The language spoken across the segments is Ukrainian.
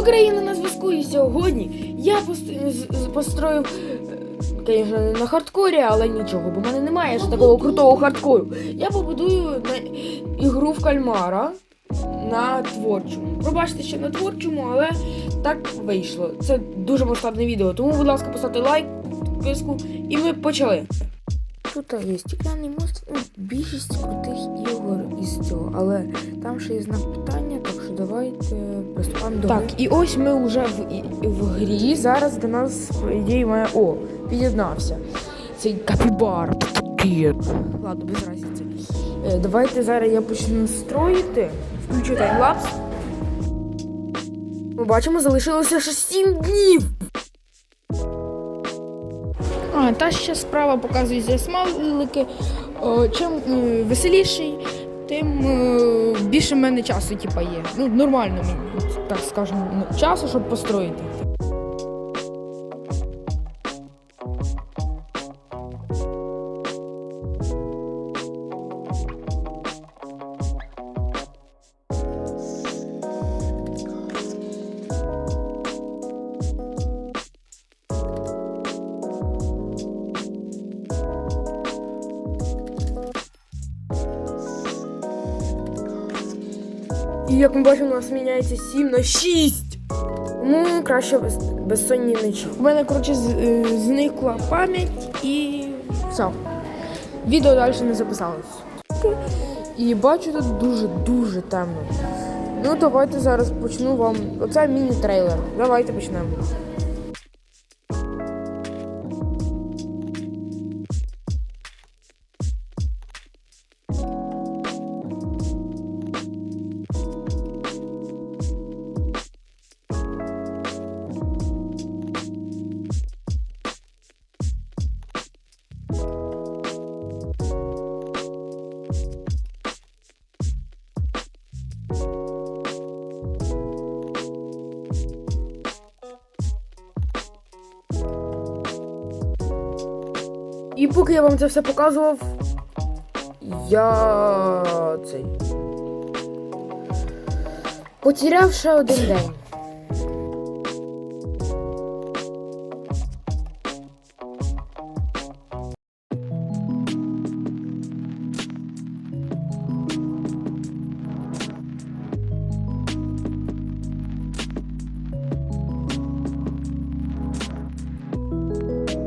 Україна на зв'язку і сьогодні я пост- з- з- построїв, звісно, не на хардкорі, але нічого, бо в мене немає ж такого крутого хардкору. Я побудую на ігру в кальмара на творчому. Пробачте, що на творчому, але так вийшло. Це дуже масштабне відео. Тому, будь ласка, поставте лайк, підписку, і ми почали. Тут є стікляний мост, ну, більшість крутих ігор із цього, але там ще є знак питання, давайте приступаємо до Так, і ось ми вже в, в грі. Зараз до нас, по ідеї, має. О, під'єднався. Цей капібар. Ладно, без разниці. Е, давайте зараз я почну строїти. Включу таймлапс. Ми бачимо, залишилося ще 7 днів. А, та ще справа показується смайлики. О, Чим е, веселіший, тим е, більше в мене часу типа, є. Ну, нормально мені, так скажемо, ну, часу, щоб построїти. І як ми бачимо, у нас міняється 7 на 6. Ну, краще без, безсонні ночі. У мене, коротше, з- е, зникла пам'ять і все. Відео далі не записалось. І бачу тут дуже-дуже темно. Ну, давайте зараз почну вам. Оце міні-трейлер. Давайте почнемо. Поки я вам це все показував, я цей. Потеряв ще один день.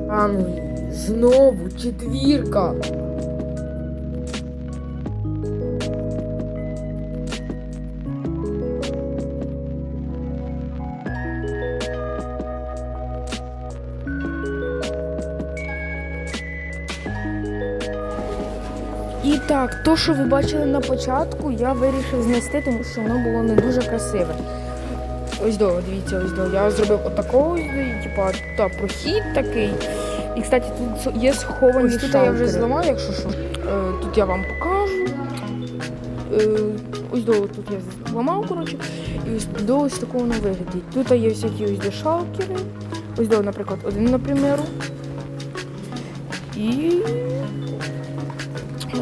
А ну, знову четвірка. І так, то, що ви бачили на початку, я вирішив знести, тому що воно було не дуже красиве. Ось до, дивіться, ось до. Я зробив отакого, типа, та прохід такий. І, кстати, тут є сховані ось тут я вже зламав, якщо що. Е, тут я вам покажу. Е, ось до тут я зламав, коротше. І ось до ось такого воно виглядить. Тут є всякі ось до шалкери. Ось до, наприклад, один, наприклад. І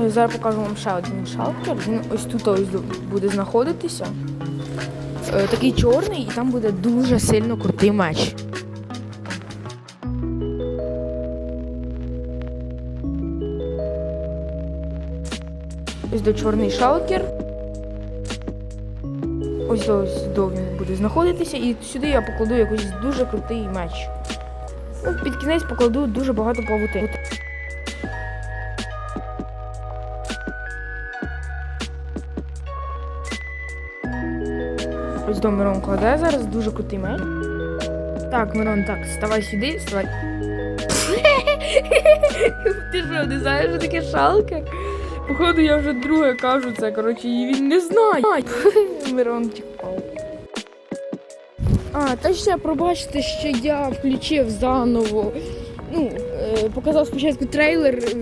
е, зараз покажу вам ще один шалкер. Він ось тут ось буде знаходитися. Такий чорний, і там буде дуже сильно крутий меч. Ось до чорний шалкер. Ось ось до він буде знаходитися, і сюди я покладу якийсь дуже крутий меч. Ну, під кінець покладу дуже багато павути. Ось до Мирон кладе зараз дуже крутий меч. Так, Мирон, так, ставай сюди, вставай. Ти що, не знаєш, що таке шалкер? Походу, я вже друге кажу це, коротше, і він не знає. Мирончик впав. А, та ще пробачте, що я включив заново. Ну, е, показав спочатку трейлер, е,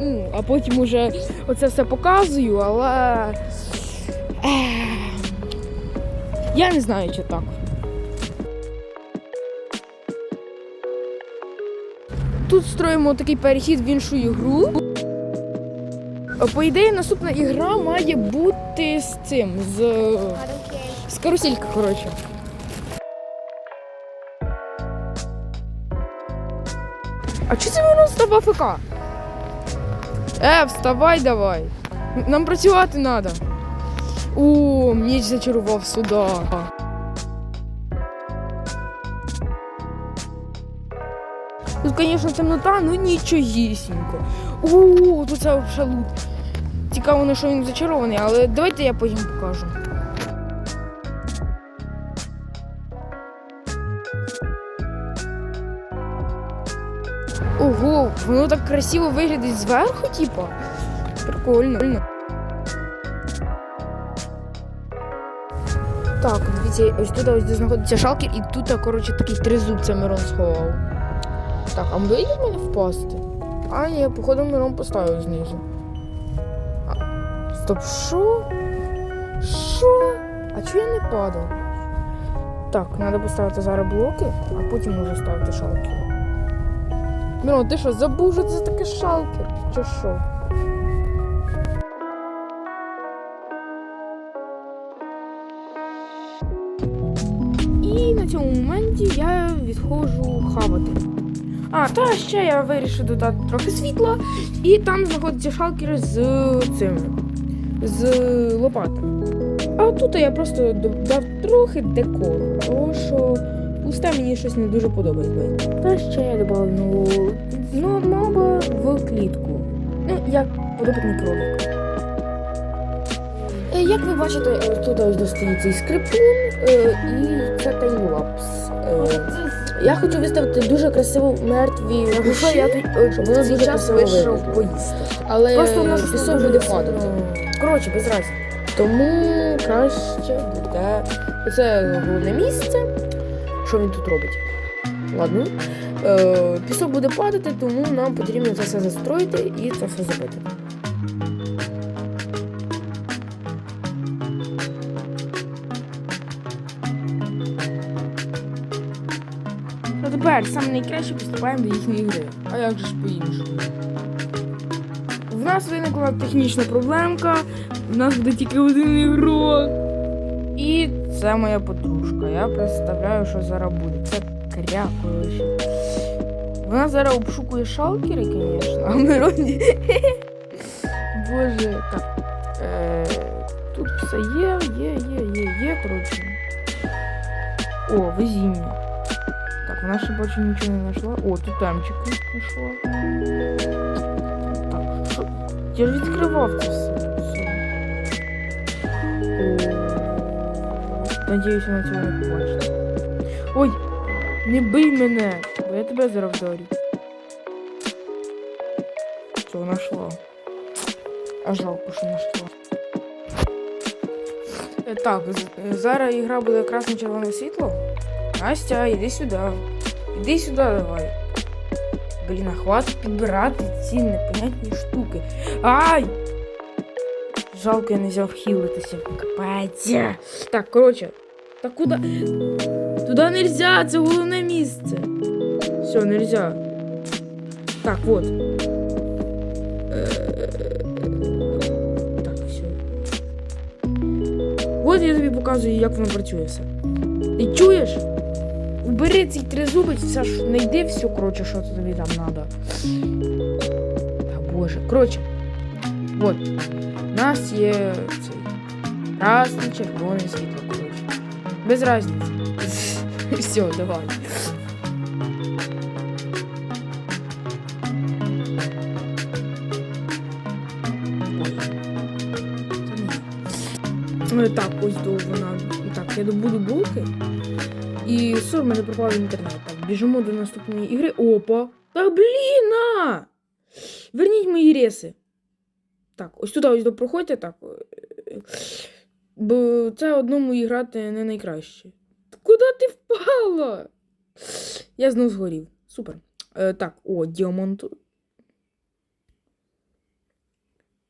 ну, а потім уже оце все показую, але. Е, я не знаю, чи так. Тут строїмо такий перехід в іншу ігру. По ідеї, наступна ігра має бути з цим, з, з каруселька, коротше. А чого це воно став АФК? Е, вставай давай. Нам працювати треба. О, меч зачарував сюди. Тут, звісно, темнота, ну нічогісінько. О, тут це взагалі лут. Цікаво, на що він зачарований, але давайте я потім покажу. Ого, воно так красиво виглядить зверху, типа. Прикольно. Так, дивіться, ось тут ось де знаходиться шалкер, і тут, коротше, такий тризуб це Мирон сховав. Так, а вийде в мене впасти? А, ні, походу Мирон поставив знизу. А, стоп, що? Що? А чого я не падав? Так, треба поставити зараз блоки, а потім може ставити шалкер. Мирон, ти що, забув, що це таке шалкер? Чи що? І на цьому моменті я відходжу хавати. А, та ще я вирішив додати трохи світла, і там знаходяться шалкери з цими, з лопатами. А тут я просто додав трохи декору, тому що пусте мені щось не дуже подобається. Та ще я додав нову ну, моба в клітку. Ну, як подобний кролик. Е, Як ви бачите, е, тут ось достає цей скрипун е, і це таймлапс. Я хочу виставити дуже красиву мертві душі, щоб воно дуже красиво вийшов поїсти. Але Просто воно ж пісок буде падати. Коротше, без разі. Тому краще буде. Це головне місце. Що він тут робить? Ладно. Е, пісок буде падати, тому нам потрібно це все застроїти і це все зробити. Тепер саме найкраще приступаємо до їхньої гри. А як же ж по-іншому? В нас виникла технічна проблемка. У нас буде тільки один ігрок. І це моя подружка. Я представляю, що зараз буде. Це кря, коротше. Вона зараз обшукує шалкери, звісно, а Мироні. Боже, так. Е, тут все є, є, є, є, є, коротше. О, везіння. Так, вона ще бачу нічого не знайшла. О, тут темчики знайшла. Так, що? Я ж відкривав це все. все. О, Надіюсь, вона цього не побачить. Ой, не бий мене, я тебе зараз вдарю. Вона. А жалко, що не. Е, Так, е, зараз ігра буде красно-червоне світло. Настя, іди сюди. Іди сюди давай. Блін, а хватить підбирати ці непонятні штуки. Ай! Жалко, я не взяв хілитися. Капець. Так, коротше. Так куди? Туди нельзя, це головне місце. Все, нельзя. Так, вот. Е, Так, все. От я тобі показую, як воно працює все. Ти чуєш? Убери цей тризубець, все ж не йди все, коротше, що тобі там треба. Та боже. Коротше. От. У нас є цей. Красне, червоне світло, коротше. Без разниці. Все, давай. Е, Так, ось до вона. Так, я добуду булки. І все, в мене пропав інтернет. Так, біжимо до наступної ігри. Опа! Та блін! Верніть мої реси. Так, ось туди ось проходьте, так. Бо це одному і грати не найкраще. Куди ти впала? Я знов згорів. Супер. Е, так, о, діамант.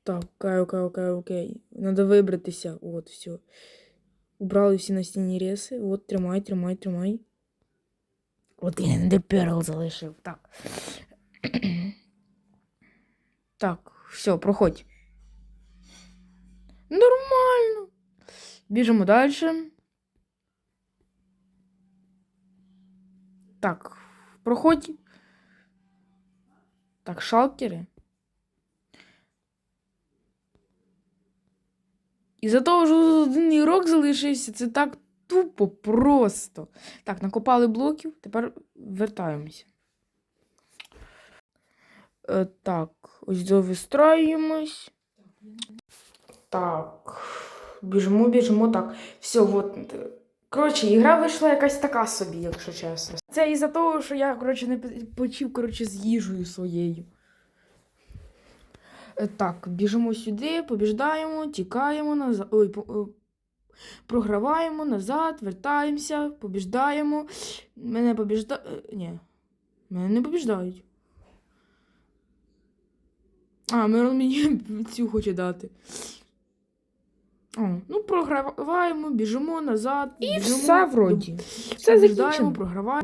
Так, окей, окей, окей, окей. Надо вибратися. От, все. Убрали всі настінні реси. От, тримай, тримай, тримай. От я не перл залишив. Так. так, все, проходь. Нормально. Біжимо далі. Так, проходь. Так, шалкери. І за того, що один ігрок залишився, це так тупо просто. Так, накопали блоків, тепер вертаємося. Е, так, ось довистраюємось. Так. Біжимо, біжимо, так. Все, от. Коротше, ігра вийшла якась така собі, якщо чесно. Це із-за того, що я, коротше, не почив, коротше, з їжею своєю. Е, Так, біжимо сюди, побіждаємо, тікаємо назад. Ой, е, програваємо назад, вертаємося, побіждаємо. Мене побіжда... е, Ні. Мене не побіждають. А, Мирон мені цю хоче дати. О, ну, програваємо, біжимо назад. І біжимо, все вроді. Все закінчено. програваємо.